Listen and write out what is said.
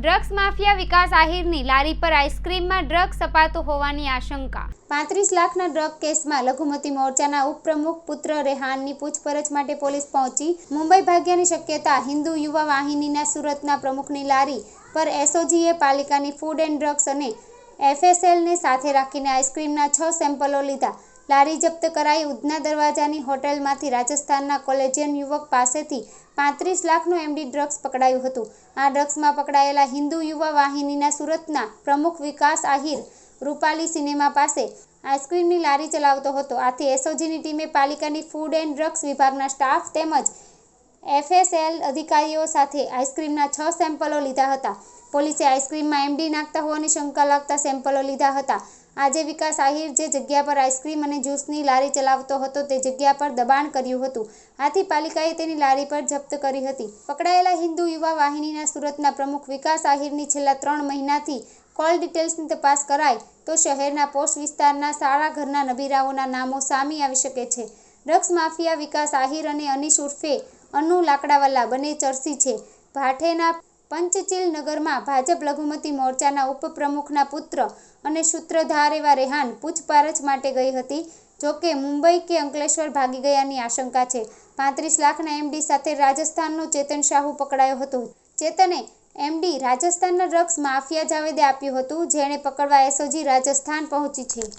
Drugs mafia વિકાસ આહિરની લારી પર આઈસ્ક્રીમમાં drugs સપાતો હોવાની આશંકા. પાંત્રીસ લાખના ડ્રગ કેસમાં લઘુમતી મોરચાના ઉપપ્રમુખ પુત્ર રેહાનની પૂછપરછ માટે પોલીસ પહોંચી. મુંબઈ ભાગ્યની શક્યતા, હિન્દુ યુવા વાહિનીના સુરતના પ્રમુખની લારી પર એસઓજીએ પાલિકાની ફૂડ એન્ડ ડ્રગ્સ અને એફએસએલને સાથે રાખીને આઈસ્ક્રીમના છ સેમ્પલો લીધા. લારી જપ્ત કરાઈ ઉધના દરવાજાની હોટેલમાંથી રાજસ્થાનના કોલેજિયન યુવક પાસેથી પાંત્રીસ લાખનું એમડી ડ્રગ્સ પકડાયું હતું. આ ડ્રગ્સમાં પકડાયેલા હિન્દુ યુવા વાહિનીના સુરતના પ્રમુખ વિકાસ આહિર રૂપાલી સિનેમા પાસે આઈસ્ક્રીમની લારી ચલાવતો હતો. આથી એસઓજીની ટીમે પાલિકાની ફૂડ એન્ડ ડ્રગ્સ વિભાગના સ્ટાફ તેમજ એફએસએલ અધિકારીઓ સાથે આઈસ્ક્રીમના છ સેમ્પલો લીધા હતા. પોલીસે આઈસ્ક્રીમમાં એમડી નાખતા હોવાની શંકા લાગતા સેમ્પલો લીધા હતા. આજે વિકાસ આહિર જે જગ્યા પર આઈસ્ક્રીમ અને જ્યુસની લારી ચલાવતો હતો તે જગ્યા પર દબાણ કર્યું હતું. આથી પાલિકાએ તેની લારી પર જપ્ત કરી હતી. પકડાયેલા હિન્દુ યુવા વાહિનીના સુરતના પ્રમુખ વિકાસ આહિરની છેલ્લા ત્રણ મહિનાથી કોલ ડિટેલ્સની તપાસ કરાય તો શહેરના પોસ્ટ વિસ્તારના સારા ઘરના નબીરાઓના નામો સામી આવી શકે છે. ડ્રગ્સ માફિયા વિકાસ આહિર અને અનીશ ઉર્ફે અનુ લાકડાવાલા બંને ચર્સી છે. ભાઠેના પંચચીલ નગરમાં ભાજપ લઘુમતી મોરચાના ઉપપ્રમુખના પુત્ર અને સૂત્રધાર એવા રેહાન પૂછપરછ માટે ગઈ હતી. જોકે મુંબઈ કે અંકલેશ્વર ભાગી ગયાની આશંકા છે. પાંત્રીસ લાખના એમડી સાથે રાજસ્થાનનો ચેતન શાહુ પકડાયો હતો. ચેતને એમડી રાજસ્થાનના ડ્રગ્સ માફિયા જાવેદે આપ્યું હતું, જેણે પકડવા એસઓજી રાજસ્થાન પહોંચી છે.